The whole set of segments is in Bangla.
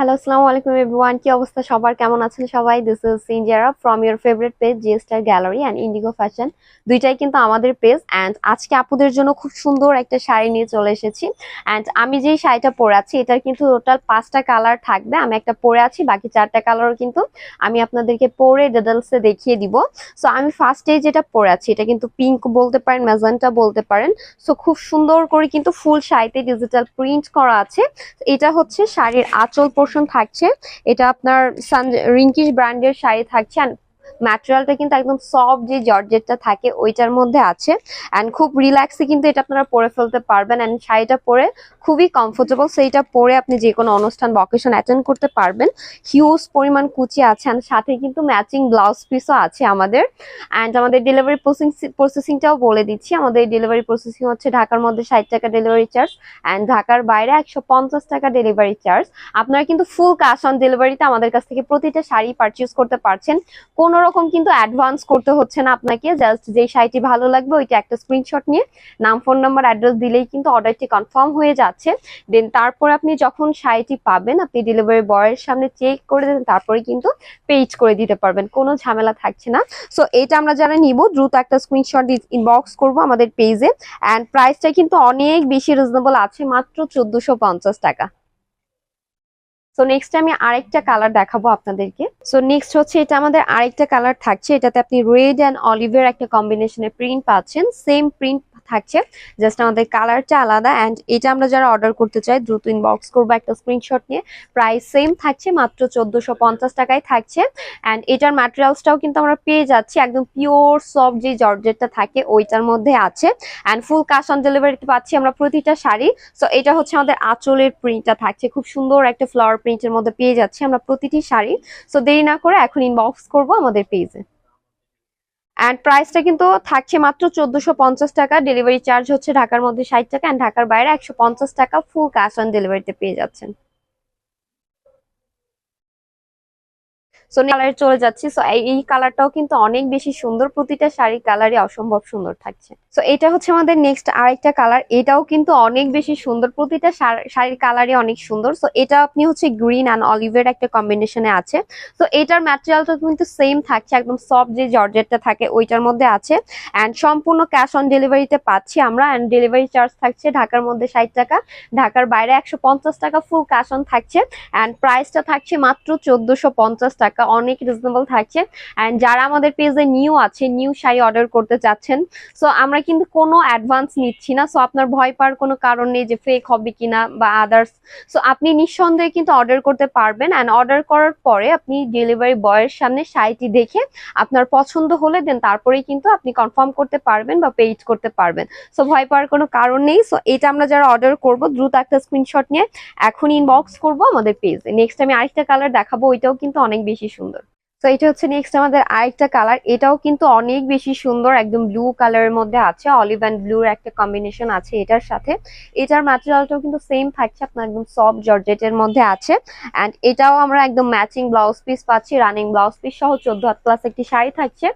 হ্যালো আসসালামু আলাইকুম এভরিওয়ান কি অবস্থা? সবার কেমন আছেন সবাই? This is Sinjara from your favourite page G star gallery and Indigo fashion দুইটাই কিন্তু আমাদের পেজ অ্যান্ড আজকে আপুদের জন্য খুব সুন্দর একটা শাড়ি নিয়ে চলে এসেছি। অ্যান্ড আমি যেই শাড়িটা পরে আছি, এটার কিন্তু টোটাল পাঁচটা কালার থাকবে। আমি একটা পরে আছি, বাকি চারটা কালারও কিন্তু আমি আপনাদেরকে পরে ডিটেলসে দেখিয়ে দিব। সো আমি ফার্স্টে যেটা পরে আছি, এটা কিন্তু পিঙ্ক বলতে পারেন ম্যাজেন্টা বলতে পারেন। সো খুব সুন্দর করে কিন্তু ফুল শাড়িতে ডিজিটাল প্রিন্ট করা আছে। এটা হচ্ছে শাড়ির আঁচল পোর্শন থাকছে। এটা আপনার সান রিঙ্কিশ ব্র্যান্ডের শাড়ি থাকছে। ম্যাটেরিয়ালটা কিন্তু একদম সফট যে জর্জেটটা থাকে, ওইটার মধ্যে আছে। অ্যান্ড খুব রিল্যাক্সে কিন্তু এটা আপনারা পরে ফেলতে পারবেন। অ্যান্ড শাড়িটা পরে খুবই কমফোর্টেবল সেইটা পরে আপনি যে কোনো অনুষ্ঠান বা অকেশন অ্যাটেন্ড করতে পারবেন। হিউজ পরিমাণ কুচি আছে অ্যান্ড সাথে কিন্তু ম্যাচিং ব্লাউজ পিসও আছে আমাদের। অ্যান্ড আমাদের ডেলিভারি প্রসেসিংটাও বলে দিচ্ছি। আমাদের ডেলিভারি প্রসেসিং হচ্ছে ঢাকার মধ্যে ষাট টাকা ডেলিভারি চার্জ অ্যান্ড ঢাকার বাইরে একশো পঞ্চাশ টাকা ডেলিভারি চার্জ আপনারা কিন্তু ফুল ক্যাশ অন ডেলিভারিতে আমাদের কাছ থেকে প্রতিটা শাড়ি পারচেজ করতে পারছেন। কোনো রকম কিন্তু অ্যাডভান্স করতে হচ্ছে না আপনাকে। জাস্ট যেই শাড়িটি ভালো লাগবে, ওইটা একটা স্ক্রিনশট নিয়ে নাম ফোন নাম্বার অ্যাড্রেস দিলেই কিন্তু অর্ডারটি কনফার্ম হয়ে যাচ্ছে। দেন তারপর আপনি যখন শাড়িটি পাবেন, আপনি ডেলিভারি বয়ের সামনে চেক করে দেন তারপরে কিন্তু পেজ করে দিতে পারবেন। কোনো ঝামেলা থাকছে না। সো এটা আমরা যারা নিব, দ্রুত একটা স্ক্রিনশট ইনবক্স করব আমাদের পেজে অ্যান্ড প্রাইসটা কিন্তু অনেক বেশি রিজনেবল আছে, মাত্র চোদ্দশো টাকা। সো নেক্সট আমি আরেকটা কালার দেখাবো আপনাদেরকে। সো নেক্সট হচ্ছে এটা আমাদের আরেকটা কালার থাকছে। এটাতে আপনি রেড অ্যান্ড অলিভের একটা কম্বিনেশনের প্রিন্ট পাচ্ছেন। সেম প্রিন্ট থাকছে। জাস্ট আমাদের কালারটা আলাদা অ্যান্ড এটা আমরা যারা অর্ডার করতে চাই, দ্রুত ইনবক্স করব একটা স্ক্রিনশট নিয়ে। প্রাইস সেম থাকছে, মাত্র চোদ্দশো টাকায় থাকছে। অ্যান্ড এটার ম্যাটেরিয়ালসটাও কিন্তু আমরা পেয়ে যাচ্ছি, একদম পিওর সফট যে জর্জেটটা থাকে, ওইটার মধ্যে আছে। অ্যান্ড ফুল ক্যাশ অন ডেলিভারিতে পাচ্ছি আমরা প্রতিটা শাড়ি। সো এটা হচ্ছে আমাদের আঁচলের প্রিন্টটা থাকছে। খুব সুন্দর একটা ফ্লাওয়ার প্রিন্টের মধ্যে পেয়ে যাচ্ছি আমরা প্রতিটি শাড়ি। সো দেরি না করে এখন ইনবক্স করব আমাদের পেজে অ্যান্ড প্রাইসটা কিন্তু থাকছে মাত্র চোদ্দশো পঞ্চাশ টাকা। ডেলিভারি চার্জ হচ্ছে ঢাকার মধ্যে ষাট টাকা অ্যান্ড ঢাকার বাইরে একশো পঞ্চাশ টাকা ফুল ক্যাশ অন ডেলিভারিতে পেয়ে যাচ্ছেন। সো কালারে চলে যাচ্ছি। সো এই কালারটাও কিন্তু অনেক বেশি সুন্দর। প্রতিটা শাড়ি কালারই অসম্ভব সুন্দর থাকছে। সো এটা হচ্ছে আমাদের নেক্সট আরেকটা কালার এটাও কিন্তু অনেক বেশি সুন্দর। প্রতিটা শাড়ির কালারই অনেক সুন্দর। সো এটা আপনি হচ্ছে গ্রিন অ্যান্ড অলিভের একটা কম্বিনেশনে আছে। তো এটার ম্যাটেরিয়ালটা কিন্তু সেম থাকছে। একদম সফট যে জর্জেটটা থাকে, ওইটার মধ্যে আছে। অ্যান্ড সম্পূর্ণ ক্যাশ অন ডেলিভারিতে পাচ্ছি আমরা। অ্যান্ড ডেলিভারি চার্জ থাকছে ঢাকার মধ্যে ষাট টাকা। ঢাকার বাইরে একশো পঞ্চাশ টাকা ফুল ক্যাশ অন থাকছে। অ্যান্ড প্রাইসটা থাকছে মাত্র চোদ্দশো পঞ্চাশ টাকা অনেক রিজনেবল থাকছে। অ্যান্ড যারা আমাদের পেজে নিউ আছে নিউ শাড়ি অর্ডার করতে চাচ্ছেন সো আমরা কিন্তু কোনো অ্যাডভান্স নিচ্ছি না। সো আপনার ভয় পাওয়ার কোনো কারণ নেই যে ফেক হবে কিনা বা আদার্স সো আপনি নিঃসন্দেহে কিন্তু অর্ডার করতে পারবেন। অ্যান্ড অর্ডার করার পরে আপনি ডেলিভারি বয়ের সামনে শাড়িটি দেখে আপনার পছন্দ হলে দেন তারপরেই কিন্তু আপনি কনফার্ম করতে পারবেন বা পেইড করতে পারবেন। সো ভয় পাওয়ার কোনো কারণ নেই। সো এটা আমরা যারা অর্ডার করব, দ্রুত একটা স্ক্রিনশট নিয়ে এখন ইনবক্স করব আমাদের পেজে নেক্সট আমি আরেকটা কালার দেখাবো, ওইটাও কিন্তু অনেক বেশি সুন্দর। তো এটা হচ্ছে নেক্সট আমাদের আরেকটা কালার এটাও কিন্তু অনেক বেশি সুন্দর, একদম ব্লু কালারের মধ্যে আছে অলিভ অ্যান্ড ব্লুর একটা কম্বিনেশন আছে এটার সাথে। এটার ম্যাটেরিয়ালটাও কিন্তু সেম থাকছে, আপনার একদম সফট জর্জেটের মধ্যে আছে। অ্যান্ড এটাও আমরা একদম ম্যাচিং ব্লাউজ পিস পাচ্ছি রানিং ব্লাউজ পিস সহ চোদ্দ হাত প্লাস একটি শাড়ি থাকছে।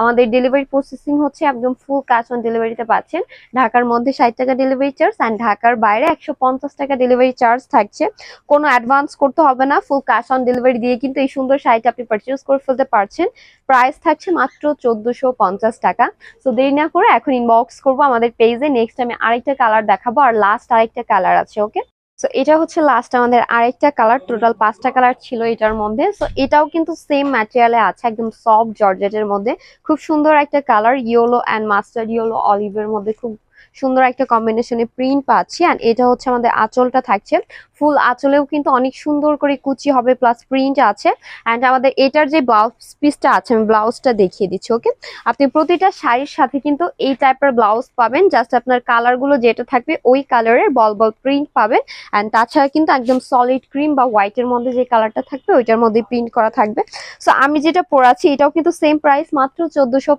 আমাদের ডেলিভারি প্রসেসিং হচ্ছে একদম ফুল ক্যাশ অন ডেলিভারিতে পাচ্ছেন। ঢাকার মধ্যে ষাট টাকা ডেলিভারি চার্জ অ্যান্ড ঢাকার বাইরে একশো পঞ্চাশ টাকা ডেলিভারি চার্জ থাকছে। কোনো অ্যাডভান্স করতে হবে না ফুল ক্যাশ অন ডেলিভারি দিয়ে কিন্তু এই সুন্দর শাড়িটা আপনি পারচেজ করে ফেলতে পারছেন। প্রাইস থাকছে মাত্র চোদ্দশো পঞ্চাশ টাকা। তো দেরি না করে এখন ইনবক্স করব আমাদের পেজে নেক্সট আমি আরেকটা কালার দেখাবো আর লাস্ট আরেকটা কালার আছে ওকে সো এটা হচ্ছে লাস্ট আমাদের আরেকটা কালার টোটাল পাঁচটা কালার ছিল এটার মধ্যে। সো এটাও কিন্তু সেম ম্যাটেরিয়ালে আছে, একদম সফট জর্জেটের মধ্যে। খুব সুন্দর একটা colour yellow and mustard yellow অলিভের মধ্যে। খুব সুন্দর একটা কম্বিনেশনে প্রিন্ট পাচ্ছি অ্যান্ড এটা হচ্ছে আমাদের আঁচলটা থাকছে। ফুল আঁচলেও কিন্তু অনেক সুন্দর করে কুচি হবে প্লাস প্রিন্ট আছে। অ্যান্ড আমাদের এটার যে ব্লাউজ পিসটা আছে, আমি ব্লাউজটা দেখিয়ে দিচ্ছি ওকে আপনি প্রতিটা শাড়ির সাথে কিন্তু এই টাইপের ব্লাউজ পাবেন। জাস্ট আপনার কালারগুলো যেটা থাকবে, ওই কালারের বল বল প্রিন্ট পাবেন। অ্যান্ড তাছাড়া কিন্তু একদম সলিড ক্রিম বা হোয়াইটের মধ্যে যে কালারটা থাকবে, ওইটার মধ্যে প্রিন্ট করা থাকবে। সো আমি যেটা পরাচ্ছি, এটাও কিন্তু সেম প্রাইস মাত্র চোদ্দশো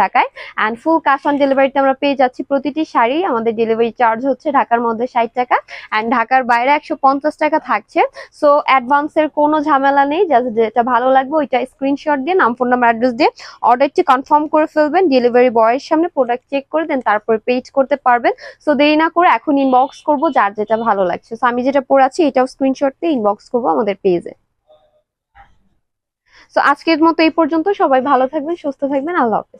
টাকায়। অ্যান্ড ফুল ক্যাশ অন ডেলিভারিতে আমরা পেয়ে যাচ্ছি প্রতিটি শাড়ি আমাদের ডেলিভারি চার্জ হচ্ছে ঢাকার মধ্যে ষাট টাকা অ্যান্ড ঢাকার বাইরে একশো পঞ্চাশ টাকা থাকছে। সো অ্যাডভান্সের কোনো ঝামেলা নেই যাদের যেটা ভালো লাগবে ওইটা স্ক্রিনশট দিয়ে, নাম ফোন নাম্বার অ্যাড্রেস দিয়ে অর্ডারটি কনফার্ম করে ফেলবেন ডেলিভারি বয়ের সামনে প্রোডাক্ট চেক করে দেন তারপরে পেজ করতে পারবেন। সো দেরি না করে এখন ইনবক্স করব যার যেটা ভালো লাগছে। সো আমি যেটা পরে আছি এটাও স্ক্রিনশট দিয়ে ইনবক্স করব আমাদের পেজে সো আজকের মতো এই পর্যন্ত সবাই ভালো থাকবেন, সুস্থ থাকবেন, আল্লাহ হাফেজ।